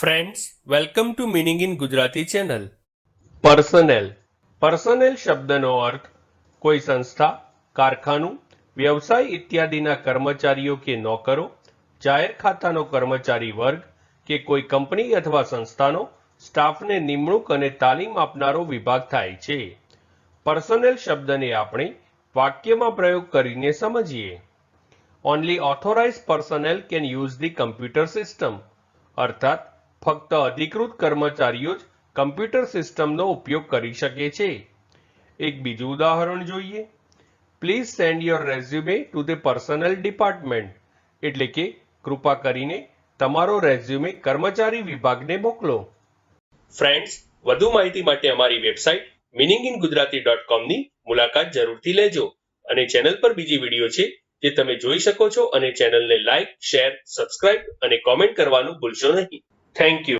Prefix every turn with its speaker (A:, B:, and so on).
A: Friends welcome to meaning in Gujarati channel personnel personnel શબ્દનો અર્થ કોઈ સંસ્થા, કારખાનું, વ્યવસાય ઇત્યાદિના કર્મચારીઓ કે નોકરો, જાહેર ખાતાનો કર્મચારી વર્ગ કે કોઈ કંપની અથવા સંસ્થાનો સ્ટાફને નિમણૂક અને તાલીમ આપનારો વિભાગ થાય છે. પર્સનેલ શબ્દને આપણે વાક્યમાં પ્રયોગ કરીને સમજીએ. Only authorise personnel can use the computer system અર્થાત ફક્ત અધિકૃત કર્મચારીઓ જ કમ્પ્યુટર સિસ્ટમનો ઉપયોગ કરી શકે છે. એક બીજું ઉદાહરણ જોઈએ. Please send your resume to the personal department એટલે કે, કૃપા કરીને તમારો રેઝ્યુમે કર્મચારી વિભાગને મોકલો. ફ્રેન્ડ્સ વધુ માહિતી માટે અમારી website meaning in Gujarati dot કોમની મુલાકાત જરૂરથી લેજો. અને ચેનલ પર બીજી વીડિયો છે જે તમે જોઈ શકો છો. અને ચેનલને લાઇક શેર સબસ્ક્રાઇબ અને કોમેન્ટ કરવાનું ભૂલશો નહીં. thank you.